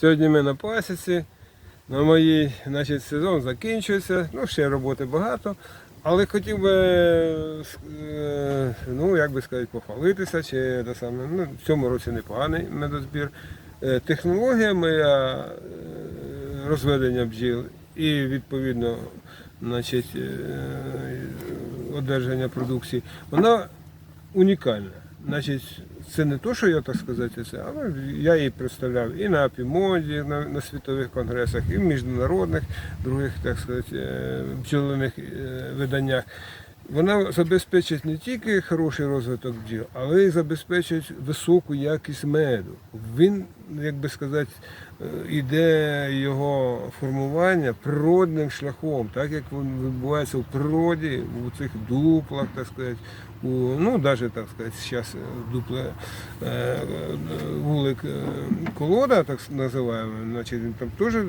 Сьогодні ми на пасіці. На моїй значить, сезон закінчується. Ну, ще роботи багато. Але хотів би, е, ну, як би сказати, похвалитися, чи те саме. Ну, в цьому році непоганий медозбір. Е, Технологія моя е, розведення бджіл і відповідно значить, одержання продукції, вона унікальна. Значить, це не то, що я так сказати, це, але я її представляв і на Апімоді, на, на світових конгресах, і в міжнародних других, так сказати, е, бджолиних е, виданнях. Вона забезпечить не тільки хороший розвиток бджіл, але й забезпечить високу якість меду. Він, як би сказати, е, іде його формування природним шляхом, так як він відбувається в природі, у цих дуплах, так сказати, у, ну, навіть, так сказати, зараз дупле е, е, вулик е, колода, так називаємо, значить, він там теж е,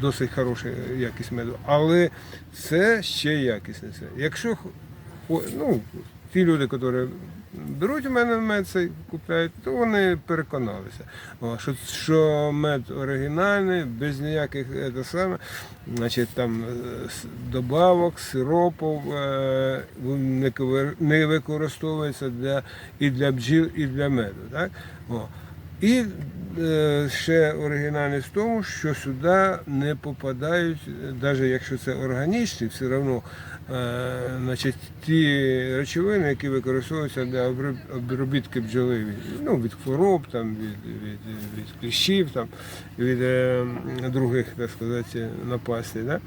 досить хороша якість меду, але це ще якісніше. Якщо ну, ті люди, які беруть у мене мед цей купляють, то вони переконалися, що, що мед оригінальний, без ніяких е, те саме, значить, там, е, добавок, сиропів, е, не використовується для, і для бджіл, і для меду. Так? О. І е, ще оригінальність в тому, що сюди не попадають, навіть якщо це органічні, все одно е, значить, ті речовини, які використовуються для обробітки бджоли ну, від хвороб, там, від, від, від кліщів, там, від е, других, так сказати, напастей. Да?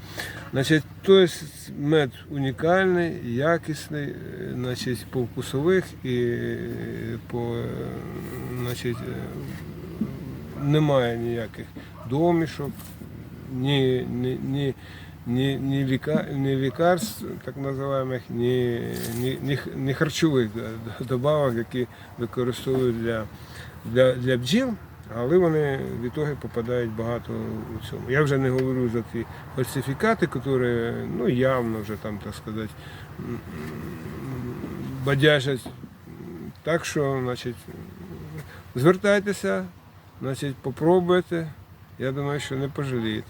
Значить, тобто мед унікальний, якісний, е, значить, по вкусових і по е, значить, е, немає ніяких домішок, ні, ні, ні, ні, ні, ліка, ні лікарств, так називаємо, ні, ні, ні харчових добавок, які використовують для, для, для бджіл. Але вони від ітоги попадають багато у цьому. Я вже не говорю за ті фальсифікати, які ну, явно вже там, так сказати, бадяжать. Так що, значить, звертайтеся, значить, попробуйте. Я думаю, що не пожалієте.